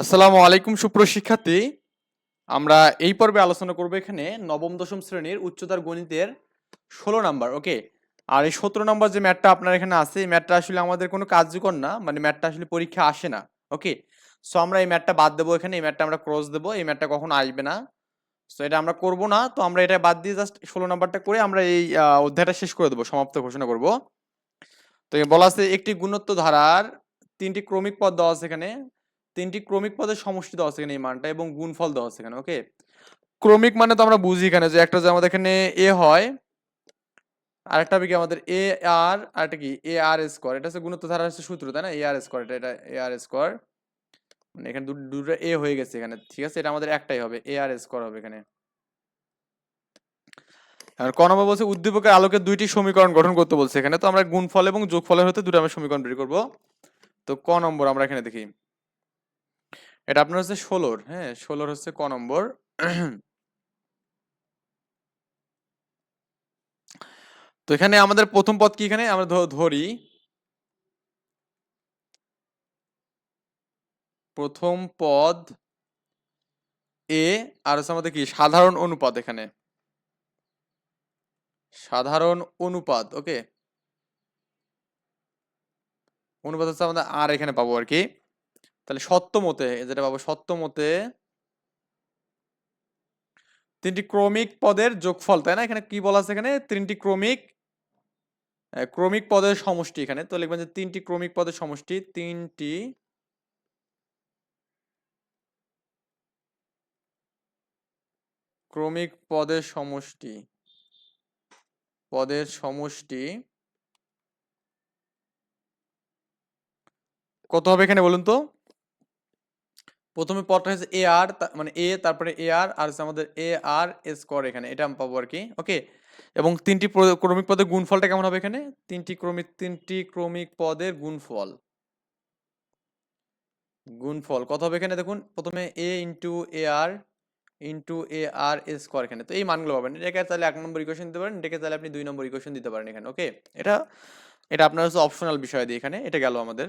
আসসালামু আলাইকুম সুপ্রশিক্ষার্থী আমরা এই পর্বে আলোচনা করব এখানে নবম, দশম শ্রেণির উচ্চতার গণিতের ষোলো নাম্বার, ওকে? আর এই সতেরো নম্বর যে ম্যাটটা আপনার এখানে আছে, এই ম্যাটটা আসলে আমাদের কোনো কার্যকর না মানে ম্যাটটা আসলে পরীক্ষা আসে না, ওকে? সো আমরা এই ম্যাটটা বাদ দেবো এখানে, এই ম্যাটটা আমরা ক্রস দেবো, এই ম্যাটটা কখনো আসবে না। সো এটা আমরা করব না, তো আমরা এটা বাদ দিয়ে জাস্ট ষোলো নাম্বারটা করে আমরা এই অধ্যায়টা শেষ করে দেবো, সমাপ্ত ঘোষণা করব। তো বলা আছে, একটি গুণত্ব ধারার তিনটি ক্রমিক পদ দেওয়া আছে এখানে তিনটি ক্রমিক পদের সমষ্টি দেওয়া আছে এই মানটা এবং গুণফল দেওয়া আছে এখানে ওকে ক্রমিক মানে তো আমরা বুঝি এখানে যে একটা যে আমাদের এখানে এ হয়, আরেকটা হবে কি আমাদের এ আর, আরেকটা কি? এ আর স্কোয়ার এটা হচ্ছে গুণত্ব ধারা হচ্ছে সূত্র, তাই না? এ আর স্কোয়ার এটা এটা এ আর স্কোয়ার মানে এখানে দুটো এ হয়ে গেছে এখানে, ঠিক আছে? এটা আমাদের একটাই হবে, এ আর স্কোয়ার হবে এখানে। আর ক নম্বর বলছে, উদ্দীপকের আলোকে দুইটি সমীকরণ গঠন করতে বলছে এখানে, তো আমরা গুণফল এবং যোগফলের হতে দুটো আমরা সমীকরণ বের করব। তো ক নম্বর আমরা এখানে দেখি। এটা আপনার হচ্ছে ষোলোর হ্যাঁ? ষোলোর হচ্ছে ক নম্বর। তো এখানে আমাদের প্রথম পদ কি এখানে? আমরা ধরি। প্রথম পদ এ, আর হচ্ছে আমাদের কি? সাধারণ অনুপাত এখানে। সাধারণ অনুপাত, ওকে? অনুপাত হচ্ছে আমাদের আর এখানে পাবো আর কি। তাহলে সত্যমতে যেটা পাবো সত্যমতে তিনটি ক্রমিক পদের যোগফল, তাই না? এখানে কি বলা আছে এখানে? তিনটি ক্রমিক ক্রমিক পদের সমষ্টি এখানে। তো লিখবেন যে তিনটি ক্রমিক পদের সমষ্টি, তিনটি ক্রমিক পদের সমষ্টি পদের সমষ্টি কত হবে এখানে বলুন তো? প্রথমে পদটা হচ্ছে এ আর মানে এ তারপরে এ আর আর হচ্ছে আমাদের এ আর স্কোয়ার এখানে, এটা আমি পাবো আর কি ওকে এবং তিনটি ক্রমিক পদের গুণফলটা কেমন হবে এখানে? তিনটি ক্রমিক তিনটি ক্রমিক পদের গুণফল। গুণফল, কত হবে এখানে দেখুন? প্রথমে A into A R into A R square এখানে। তো এই মানগুলো পাবেন। এটাকে তাহলে এক নম্বর ইকুয়েশন দিতে পারেন, এটাকে তাহলে আপনি দুই নম্বর ইকুয়েশন দিতে পারেন এখানে ওকে এটা এটা আপনার হচ্ছে অপশনাল বিষয় দিয়ে এখানে, এটা গেল আমাদের।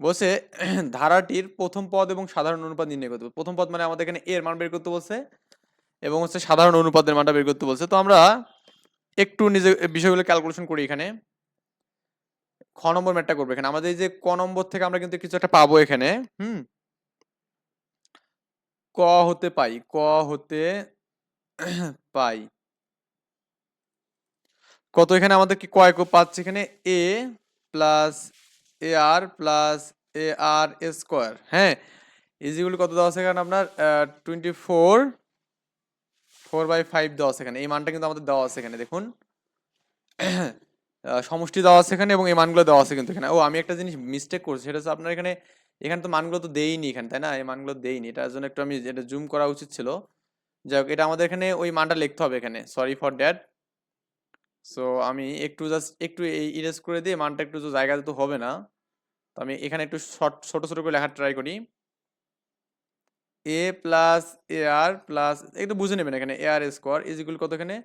বলছে, ধারাটির প্রথম পদ এবং সাধারণ অনুপাত নির্ণয় করতে। প্রথম পদ মানে আমাদের এখানে এর মান বের করতে বলছে এবং হচ্ছে সাধারণ অনুপাতের মানটা বের করতে বলছে। তো আমরা একটু নিজে বিষয়গুলো ক্যালকুলেশন করি এখানে। খ নম্বর ম্যাটটা করব এখানে। আমাদের এই যে ক নম্বর থেকে আমরা কিন্তু কিছু একটা পাবো এখানে। হুম? ক হতে পাই, ক হতে পাই। কত এখানে আমাদের কি কয় পাচ্ছি এখানে? A plus A R plus A R square হ্যাঁ? ইজিগুলো কত দেওয়া আছে এখানে আপনার? Twenty four four by five দেওয়া আছে এখানে। এই মানটা কিন্তু আমাদের দেওয়া আছে এখানে, দেখুন। সমষ্টি দেওয়া আছে এখানে এবং এই মানগুলো দেওয়া আছে কিন্তু এখানে। ও, আমি একটা জিনিস মিস্টেক করছি, সেটা হচ্ছে আপনার এখানে এখানে তো মানগুলো তো দেইনি এখানে, তাই না? এই মানগুলো দেইনি, এটার জন্য একটু আমি, এটা জুম করা উচিত ছিল। যাই হোক, এটা আমাদের এখানে ওই মানটা লিখতে হবে এখানে। সরি ফর দ্যাট সো আমি একটু জাস্ট একটু এই ইরেজ করে দিয়ে মানটা একটু জায়গাতে তো হবে না। তো আমি এখানে একটু শর্ট ছোট ছোট করে লেখার ট্রাই করি। এ প্লাস এ আর প্লাস একটু বুঝে নেবেন এখানে A R square is equal কত এখানে?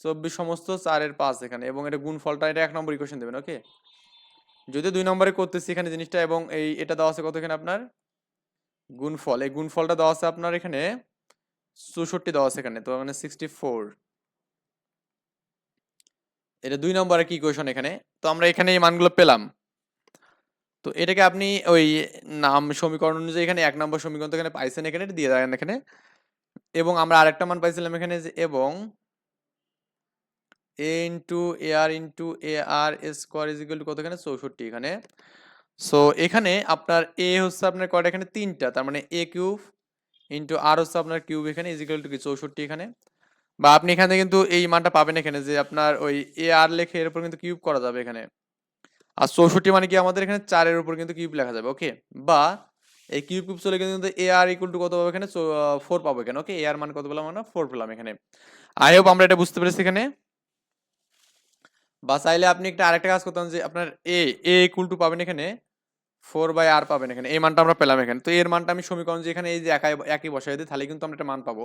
চব্বিশ সমস্ত চারের পাঁচ এখানে এবং এটা গুণ ফলটা এটা এক নম্বর ইকুয়েশন দেবেন ওকে যদি দুই নম্বরে করতেছি এখানে জিনিসটা এবং এই এটা দেওয়া আছে কত এখানে আপনার? গুণফল, এই গুণফলটা দেওয়া আছে আপনার এখানে চৌষট্টি দেওয়া আছে এখানে, তো মানে সিক্সটি ফোর এটা দুই নম্বরের কি ইকুয়েশন এখানে? তো আমরা এখানে এই মানগুলো পেলাম। তো এটাকে আপনি ওই নাম সমীকরণ অনুযায়ী এখানে এক নম্বর সমীকরণ তো এখানে পাইছেন এখানে দিয়ে দেন এখানে। এবং আমরা আরেকটা মান পাইছিলাম এখানে যে, এবং A into A R into A R square is equal to কত এখানে চৌষট্টি এখানে। সো এখানে আপনার এ হচ্ছে আপনার কয়টা? এখানে তিনটা। তার মানে এ কিউব ইন্টু আর হচ্ছে আপনার কিউব এখানে ইজ ইকুয়াল টু কি? চৌষট্টি এখানে। বা আপনি এখানে কিন্তু এই মানটা পাবেন এখানে যে আপনার ওই এ আর লেখে এর উপর কিন্তু কিউব করা যাবে এখানে। আর চৌষট্টি মানে কি আমাদের এখানে চারের উপর কিন্তু কিউব লেখা যাবে ওকে বা এই কিউব কিউব চলে গেলে কিন্তু এ আর ইকুয়াল টু কত পাবো এখানে? ফোর পাবো এখানে ওকে এ আর মান কত পেলাম আমরা? ফোর পেলাম এখানে। আই হোপ আমরা এটা বুঝতে পেরেছি এখানে। বা চাইলে আপনি একটা আরেকটা কাজ করতাম যে আপনার এ এ ইকুয়াল টু পাবেন এখানে ফোর বাই আর পাবেন এখানে। এই মানটা আমরা পেলাম এখানে। তো এর মানটা আমি সমীকরণ যে এখানে এই যে একাই একই বসাই দিই, তাহলে কিন্তু আমরা একটা মান পাবো।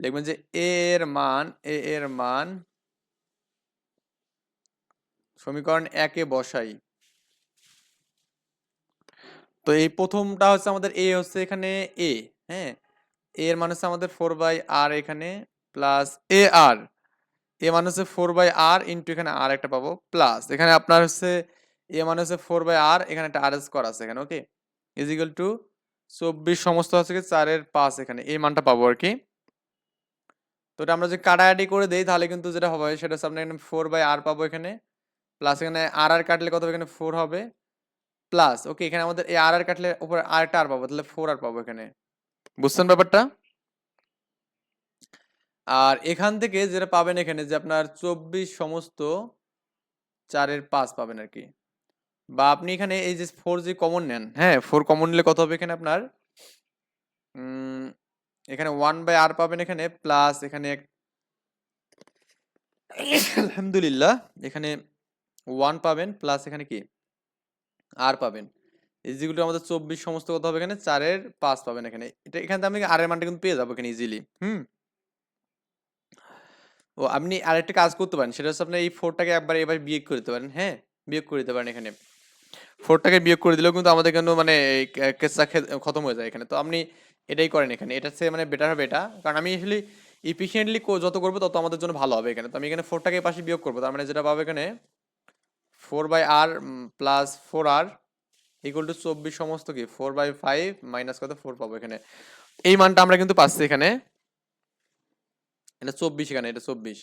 দেখবেন যে এ এর মান, এ, এর মান সমীকরণ একে বসাই। তো এই প্রথমটা হচ্ছে আমাদের এ হচ্ছে এখানে এ হ্যাঁ? এর মানে হচ্ছে আমাদের ফোর বাই আর এখানে প্লাস এ আর এ মানে হচ্ছে ফোর বাই আর ইন্টু এখানে আর একটা পাবো প্লাস এখানে আপনার হচ্ছে এ মানে হচ্ছে ফোর বাই আর এখানে একটা আর স্কোয়ার আছে এখানে ওকে ইজিক্যাল টু চব্বিশ সমস্ত কি, চারের পাঁচ এখানে, এই মানটা পাবো আর কি। তো আমরা যদি কাটাকাটি করে দেই, তাহলে কিন্তু যেটা হবে, সেটা হচ্ছে আপনার এখানে ফোর বাই আর পাবো এখানে। প্লাস এখানে আর আর কাটলে কত এখানে? ফোর হবে। প্লাস ওকে এখানে আমাদের এই আর আর কাটলে উপরে আর একটা আর পাবো, তাহলে ফোর আর পাবো এখানে। বুঝছেন ব্যাপারটা? আর এখান থেকে যেটা পাবেন এখানে, যে আপনার চব্বিশ সমস্ত চারের পাঁচ পাবেন আর কি। বা আপনি এখানে এই যে ফোর যে কমন নেন হ্যাঁ ফোর কমন নিলে কত হবে এখানে আপনার? এখানে ওয়ান বাই আর পাবেন এখানে প্লাস এখানে আলহামদুলিল্লাহ, এখানে ওয়ান পাবেন প্লাস এখানে কি? আর পাবেন। এই যেগুলো আমাদের চব্বিশ সমস্ত কত হবে এখানে, চারের পাঁচ পাবেন এখানে। এটা এখান আমি আর এর মানটা কিন্তু পেয়ে যাব এখানে ইজিলি হুম? ও, আপনি আরেকটা কাজ করতে পারেন, সেটা হচ্ছে আপনি এই ফোরটাকে একবার এবার বিয়োগ করে দিতে পারেন হ্যাঁ? বিয়োগ করে দিতে পারেন এখানে। ফোরটাকে বিয়োগ করে দিলেও কিন্তু আমাদের কিন্তু মানে কেসটা খতম হয়ে যায় এখানে। তো আপনি এটাই করেন এখানে। এটা হচ্ছে মানে বেটার হবে এটা। কারণ আমি আসলে ইফিসিয়েন্টলি যত করব তত আমাদের জন্য ভালো হবে এখানে। তো আমি এখানে ফোরটাকে পাশে বিয়োগ করব। তার মানে যেটা পাবো এখানে four by R plus four R equal to চব্বিশ সমস্ত কি? ফোর বাই ফাইভ মাইনাস কত? ফোর পাবো এখানে। এই মানটা আমরা কিন্তু পাচ্ছি এখানে। এটা চব্বিশ এখানে, এটা চব্বিশ।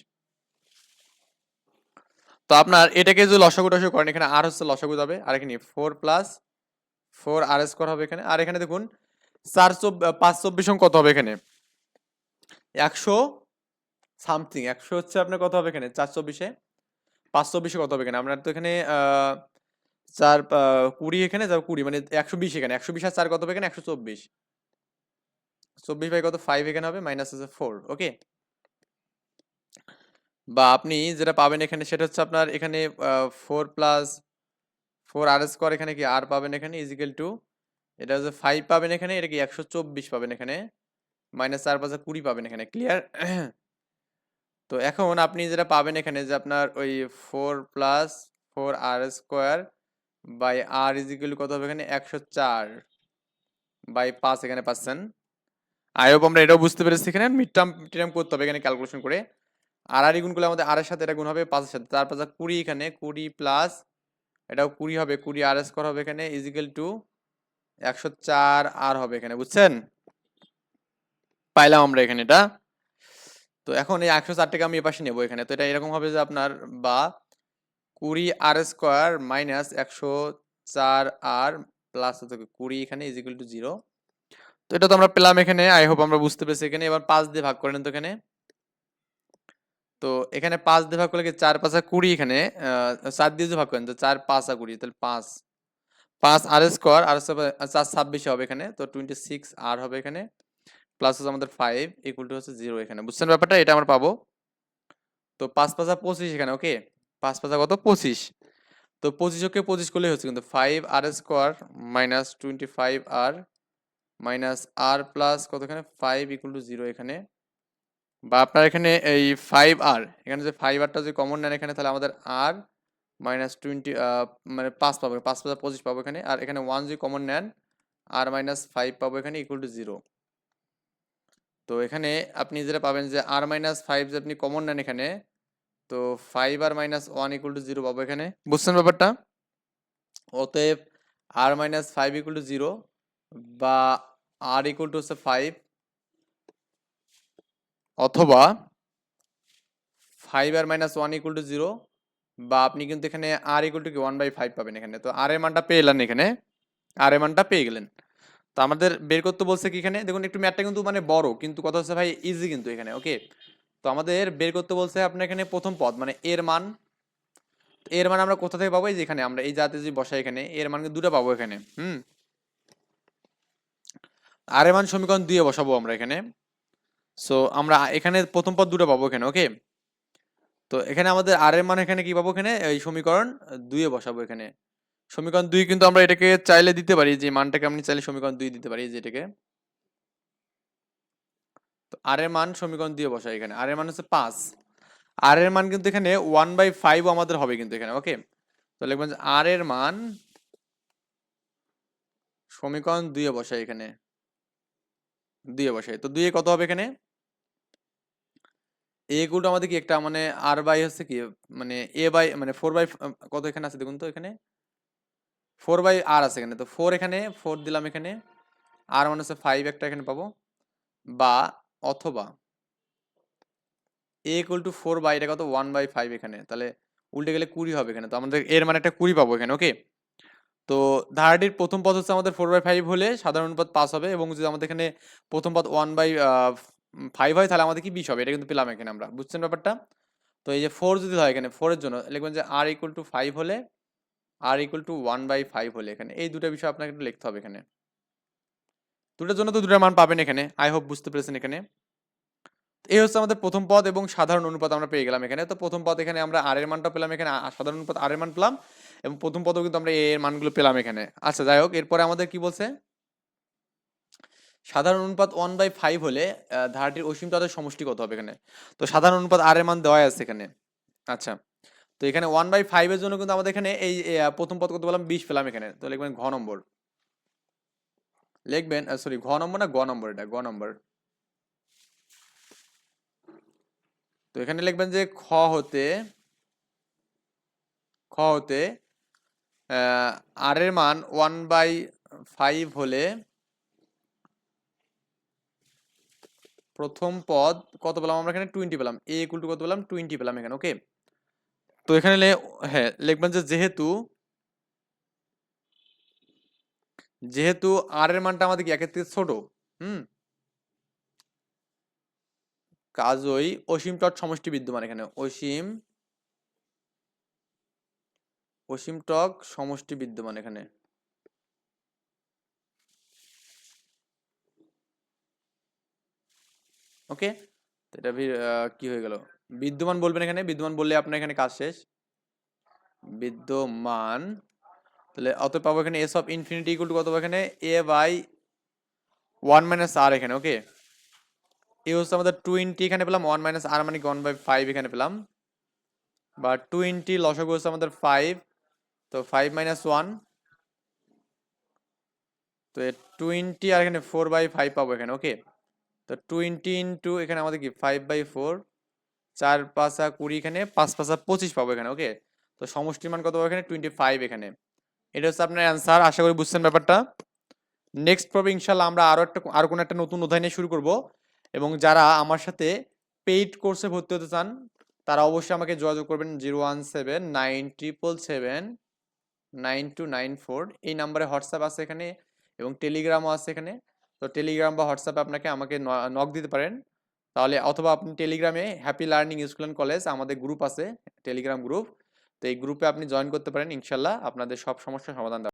তো আপনার এটাকে যদি লসাগু টসাগু করেন, এখানে আর হচ্ছে লসাগু যাবে। আর এখানে four plus four R square হবে এখানে। আর এখানে দেখুন চার পাঁচ চব্বিশ কত হবে এখানে? একশো সামথিং, একশো হচ্ছে আপনার কত হবে এখানে? চার চব্বিশে? পাঁচ চব্বিশে কত হবে এখানে? আপনার তো এখানে চার কুড়ি এখানে চার কুড়ি মানে একশো বিশ এখানে। একশো বিশ আর চার কত হবে এখানে? একশো চব্বিশ। চব্বিশ বাই কত? ফাইভ এখানে হবে মাইনাস হচ্ছে ফোর ওকে বা আপনি যেটা পাবেন এখানে, সেটা হচ্ছে আপনার এখানে four plus four R square এখানে কি? আর পাবেন এখানে ইজিক্যাল টু এটা হচ্ছে ফাইভ পাবেন এখানে, এটা কি একশো চব্বিশ পাবেন এখানে মাইনাস চার পাঁচে কুড়ি পাবেন এখানে ক্লিয়ার তো এখন আপনি যেটা পাবেন এখানে যে আপনার ওই four plus four R square by R is equal কত হবে এখানে? একশো চার বাই পাঁচ এখানে পাচ্ছেন। আই হোপ আমরা এটাও বুঝতে পেরেছি এখানে মিড টার্ম টার্ম করতে হবে এখানে ক্যালকুলেশন করে। আর আর গুণ করলে আমাদের আরের সাথে এটা গুণ হবে পাঁচের সাথে তার পাঁচা কুড়ি এখানে, কুড়ি প্লাস এটাও কুড়ি হবে, কুড়ি আর স্কোয়ার হবে এখানে ইজিক্যাল টু একশো চার আর হবে এখানে, বুঝছেন? পাইলাম আমরা এখানে এটা। তো এখন এই একশো চারটাকে আমি এপাশে নেব এখানে। তো এটা এরকম হবে যে আপনার বা কুড়ি আর স্কোয়ার মাইনাস একশো চার আর প্লাস কুড়ি এখানে ইজিক্যাল টু জিরো তো এটা তো আমরা পেলাম এখানে আই হোপ আমরা বুঝতে পেরেছি এখানে। এবার পাঁচ দিয়ে ভাগ করেন তো এখানে। তো এখানে পাঁচ দিয়ে ভাগ করলে কি চার পাঁচা কুড়ি এখানে? চার দিয়ে ভাগ করেন তো চার পাঁচা কুড়ি, তাহলে পাঁচ। পাঁচ আর স্কোয়ার, আর চার ছাব্বিশ হবে এখানে, তো টোয়েন্টি সিক্স আর হবে এখানে প্লাস হচ্ছে আমাদের ফাইভ ইকুয়াল টু হচ্ছে জিরো এখানে। বুঝছেন ব্যাপারটা? এটা আমরা পাবো। তো পাঁচ পাঁচা পঁচিশ এখানে ওকে পাঁচ পাঁচা কত? পঁচিশ। তো পঁচিশ ওকে পঁচিশ করলেই হচ্ছে কিন্তু five R square minus twenty five R minus R plus কত এখানে? ফাইভ ইকুয়াল টু জিরো এখানে। বা আপনার এখানে এই ফাইভ আর এখানে যে ফাইভ আরটা যদি কমন নেন এখানে, তাহলে আমাদের আর মাইনাস টোয়েন্টি মানে পাঁচ পাবো, পাঁচ পাঁচ পঁচিশ পাবো এখানে। আর এখানে ওয়ান যদি কমন নেন, আর মাইনাস ফাইভ পাবো এখানে ইকুয়াল টু জিরো তো এখানে আপনি যেটা পাবেন যে আর মাইনাস ফাইভ যে আপনি কমন নেন এখানে, তো five R minus one equal to zero পাবো এখানে। বুঝছেন ব্যাপারটা? অতএব R minus five equal to zero বা আর ইকুয়াল টু হচ্ছে ফাইভ অথবা five R minus one equal to zero বা আপনি কিন্তু এখানে আর ইকুয়াল টু কি? ওয়ান বাই ফাইভ পাবেন এখানে। তো আর এর মানটা পেয়ে গেলেন এখানে। আর এর মানটা পেয়ে গেলেন। তো আমাদের বের করতে বলছে কি এখানে? দেখুন, একটু ম্যাটটা কিন্তু মানে বড়, কিন্তু কথা হচ্ছে ভাই ইজি কিন্তু এখানে ওকে তো আমাদের বের করতে বলছে আপনার এখানে প্রথম পদ মানে এর মান। এর মান আমরা কোথা থেকে পাবো? এই যে এখানে, আমরা এই জাতে যে বসাই এখানে, এর মান দুটো পাবো এখানে, হুম? আর এর মান সমীকরণ দিয়ে বসাবো আমরা এখানে। সো আমরা এখানে প্রথম পদ দুটো পাবো এখানে ওকে তো এখানে আমাদের আর এর মান এখানে কি পাবো এখানে? এই সমীকরণ দুইয়ে বসাবো এখানে। সমীকরণ দুই কিন্তু আমরা এটাকে চাইলে দিতে পারি যে মানটাকে আপনি চাইলে সমীকরণ দুই দিতে পারি যেটাকে তো আর এর মান সমীকরণ দিয়ে বসাই এখানে। আর এর মান হচ্ছে পাঁচ। আর এর মান কিন্তু এখানে ওয়ান বাই ফাইভ আমাদের হবে কিন্তু এখানে ওকে তো লিখবেন যে আর এর মান সমীকরণ দুইয়ে বসাই এখানে। দুইয়ে বসাই। তো দুইয়ে কত হবে এখানে? এ আমাদের কি একটা মানে আর বাই হচ্ছে কি? মানে এ বাই মানে ফোর বাই কত এখানে আছে দেখুন তো এখানে? ফোর বাই আর আছে এখানে। তো ফোর এখানে ফোর দিলাম এখানে। আর মানে হচ্ছে ফাইভ একটা এখানে পাবো। বা অথবা A equal to four by এটা কত? ওয়ান বাই ফাইভ এখানে। তাহলে উল্টে গেলে কুড়ি হবে এখানে। তো আমাদের এর মানে একটা কুড়ি পাবো এখানে ওকে তো ধারাটির প্রথম পদ হচ্ছে আমাদের ফোর বাই ফাইভ হলে সাধারণ অনুপাত পাস হবে এবং যদি আমাদের এখানে প্রথম পদ ওয়ান বাই ফাইভ হয় তাহলে আমাদের কি বিশ হবে? এটা কিন্তু পেলাম এখানে আমরা। বুঝছেন ব্যাপারটা? তো এই যে ফোর যদি হয় এখানে ফোরের জন্য, লিখবেন যে আর ইকুয়াল টু ফাইভ হলে R equal to one by five হলে এখানে। এই দুটো বিষয় আপনাকে একটু লিখতে হবে এখানে। দুটোর জন্য তো দুটোর মান পাবেন এখানে। আই হোপ বুঝতে পেরেছেন এখানে। এই হচ্ছে আমাদের প্রথম পদ এবং সাধারণ অনুপাত আমরা পেয়ে গেলাম এখানে। তো প্রথম পদ এখানে আমরা আর এর মানটা পেলাম এখানে সাধারণ অনুপাত আর এর মান পেলাম এবং প্রথম পদও কিন্তু আমরা এর মানগুলো পেলাম এখানে। আচ্ছা যাই হোক, এরপরে আমাদের কি বলছে? সাধারণ অনুপাত ওয়ান বাই ফাইভ হলে ধারাটির অসীম তাদের সমষ্টি কত হবে এখানে। তো সাধারণ অনুপাত আর এর মান দেওয়া আছে এখানে। আচ্ছা তো এখানে ওয়ান বাই ফাইভের জন্য কিন্তু আমাদের এখানে এই প্রথম পদ কত বললাম? বিশ পেলাম এখানে। তো লিখবেন ঘ নম্বর। লিখবেন সরি ঘ নম্বর না, গ নম্বর এটা, গ নম্বর। তো এখানে লিখবেন যে খ হতে খ হতে আর এর মান ওয়ান বাই ফাইভ হলে প্রথম পদ কত পেলাম? আমরা এখানে টোয়েন্টি পেলাম। এ ইকুয়াল টু কত পেলাম? টোয়েন্টি পেলাম এখানে ওকে তো এখানে হ্যাঁ লিখবেন যে যেহেতু যেহেতু আর এর মানটা আমাদের একের থেকে ছোট, হুম? কাজই অসীম টট সমষ্টি বিদ্যমান এখানে। অসীম অসীম টক সমষ্টি বিদ্যমান এখানে। ওকে? এটা কি হয়ে গেল? বিদ্যমান বলবেন এখানে, বিদ্যমান বললে আপনার এখানে কাজ শেষ। বিদ্যমান, তাহলে অত পাবো এখানে S of infinity equal to কত এখানে? A by one minus R এখানে, ওকে? এ হচ্ছে আমাদের টোয়েন্টি এখানে পেলাম ওয়ান মাইনাস আর মানে ওয়ান বাই ফাইভ এখানে পেলাম। বা টোয়েন্টি লসগু হচ্ছে আমাদের ফাইভ তো ফাইভ মাইনাস ওয়ান তো টোয়েন্টি আর এখানে ফোর বাই ফাইভ পাবো এখানে, ওকে? তো টোয়েন্টি ইন্টু এখানে আমাদের কি? ফাইভ বাই ফোর চার পাঁচা কুড়ি এখানে, পাঁচ পাঁচা পঁচিশ পাবো এখানে ওকে তো সমষ্টির মান কত পাবো এখানে? টোয়েন্টি ফাইভ এখানে। এটা হচ্ছে আপনার অ্যান্সার আশা করি বুঝছেন ব্যাপারটা। নেক্সট পর্বে ইনশাল্লাহ আমরা আরও একটা, আরও কোনো একটা নতুন অধ্যায় নিয়ে শুরু করব। এবং যারা আমার সাথে পেইড কোর্সে ভর্তি হতে চান, তারা অবশ্যই আমাকে যোগাযোগ করবেন zero one seven nine triple seven nine two nine four এই নাম্বারে হোয়াটসঅ্যাপ আছে এখানে এবং টেলিগ্রামও আছে এখানে। তো টেলিগ্রাম বা হোয়াটসঅ্যাপে আপনাকে আমাকে নক দিতে পারেন। তাহলে অথবা আপনি টেলিগ্রামে হ্যাপি লার্নিং স্কুল কলেজ আমাদের গ্রুপ আছে টেলিগ্রাম গ্রুপ তো এই গ্রুপে আপনি জয়েন করতে পারেন, ইনশাল্লাহ আপনাদের সব সমস্যার সমাধান